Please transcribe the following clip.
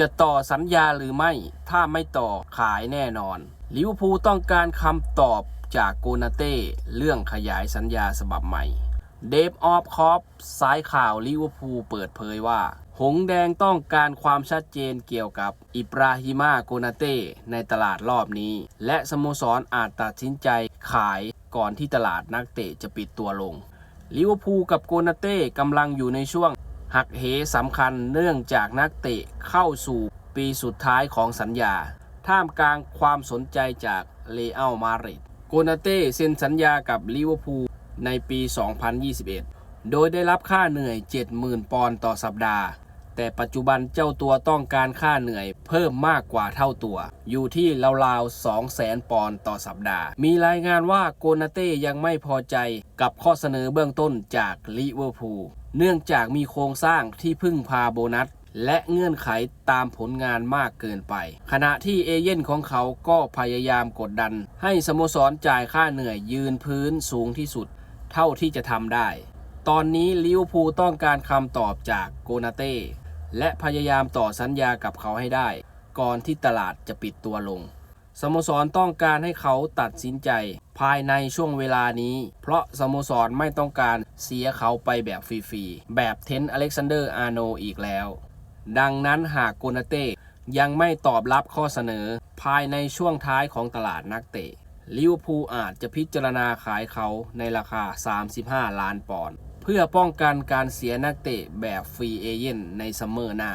จะต่อสัญญาหรือไม่ ถ้าไม่ต่อขายแน่นอน ลิเวอร์พูลต้องการคำตอบจากโกนาเต้ เรื่องขยายสัญญาฉบับใหม่ เดฟออฟคอปสายข่าวลิเวอร์พูลเปิดเผยว่า หงแดงต้องการความชัดเจนเกี่ยวกับอิบราฮิมาโกนาเต้ในตลาดรอบนี้ และสโมสรอาจตัดสินใจขายก่อนที่ตลาดนักเตะจะปิดตัวลงลิเวอร์พูลกับโกนาเต้กำลังอยู่ในช่วง หักเหสำคัญเนื่องจากนักเตะเข้าสู่ปีสุดท้ายของสัญญา ท่ามกลางความสนใจจากเลอัลมาดริดโกนาเต้เซ็นสัญญากับลิเวอร์พูลในปี 2021 โดยได้รับค่าเหนื่อย 70,000 ปอนด์ต่อสัปดาห์ แต่ปัจจุบันเจ้าตัวต้องการค่าเหนื่อย เพิ่มมากกว่าเท่าตัว อยู่ที่ราวๆ200,000ปอนด์ต่อสัปดาห์ มีรายงานว่าโกนาเต้ยังไม่พอใจกับข้อเสนอเบื้องต้นจากลิเวอร์พูลเนื่องจากมีโครงสร้างที่พึ่งพาโบนัสและเงื่อนไขตามผลงานมากเกินไป ขณะที่เอเย่นของเขาก็พยายามกดดัน ให้สโมสรจ่ายค่าเหนื่อยยืนพื้นสูงที่สุด เท่าที่จะทำได้ ตอนนี้ลิเวอร์พูลต้องการคำตอบจากโกนาเต้ และพยายามต่อสัญญากับเขาให้ได้ ก่อนที่ตลาดจะปิดตัวลง สโมสรต้องการให้เขาตัดสินใจ ภายในช่วงเวลานี้ เพราะสโมสรไม่ต้องการเสียเขาไปแบบฟรีๆ แบบเทนต์อเล็กซานเดอร์อาร์โนอีกแล้ว ดังนั้นหากโกนาเต้ยังไม่ตอบรับข้อเสนอ ภายในช่วงท้ายของตลาดนักเตะลิเวอร์พูลอาจจะพิจารณาขายเขาในราคา 35 ล้านปอนด์ เพื่อป้องกันการเสียนักเตะแบบฟรีเอเย่นในซัมเมอร์หน้า